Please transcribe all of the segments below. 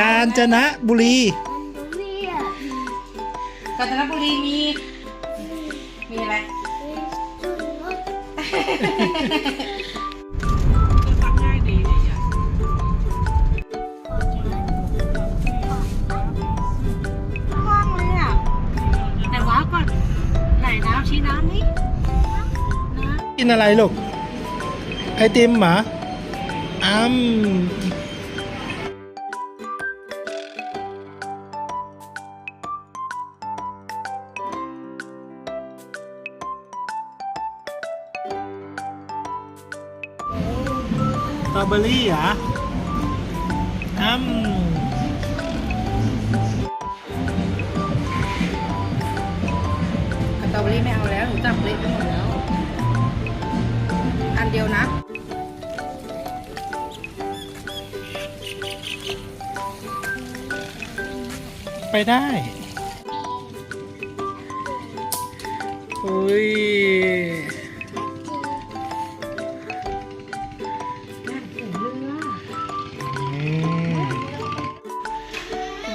กาญจนบุรีมันดูนี่อะกาญจนบุรีมี มีอะไร ว่างเลยอะไหนว้าก่อนไหนน้ำชี้น้ำนี่น้กินอะไรลูก ไอติมเหรออ้ำ รอเบอรี่เหรออ้ำำสตรอเบอรี่ไม่เอาแล้ว หนูจับเละไปหมดแล้ว อันเดียวนะไปได้อุ้ย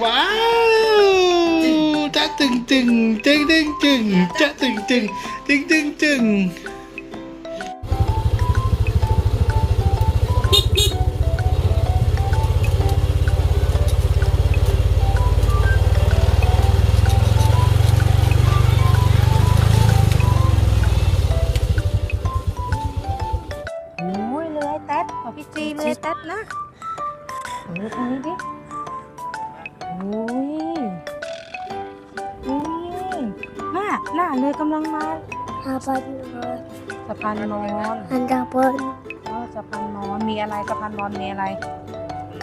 ว้าวจะตึงตึงตึงตึงตึงจะตึงตึงตึงตึงตึงโอ้ยเลยแต๊ดของพี่จีเลยแต๊ดนะเออตรงนี้ดิ หน้าเลยกำลังมาอาบันนอนสะพานนอนอันดาบนเออสะพานนอนมีอะไรสะพานนอนมีอะไร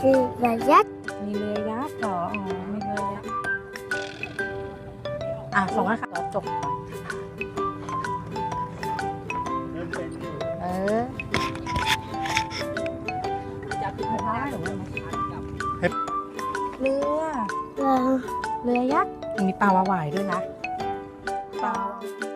คือระยัดมีเรือยักษ์เหรออ๋อมีเรือยักษ์อะส่งให้ค่ะจบเออจับไม่ได้หรือว่าเรือเราเรือยักษ์มีปลาวาหวายด้วยนะ ปลา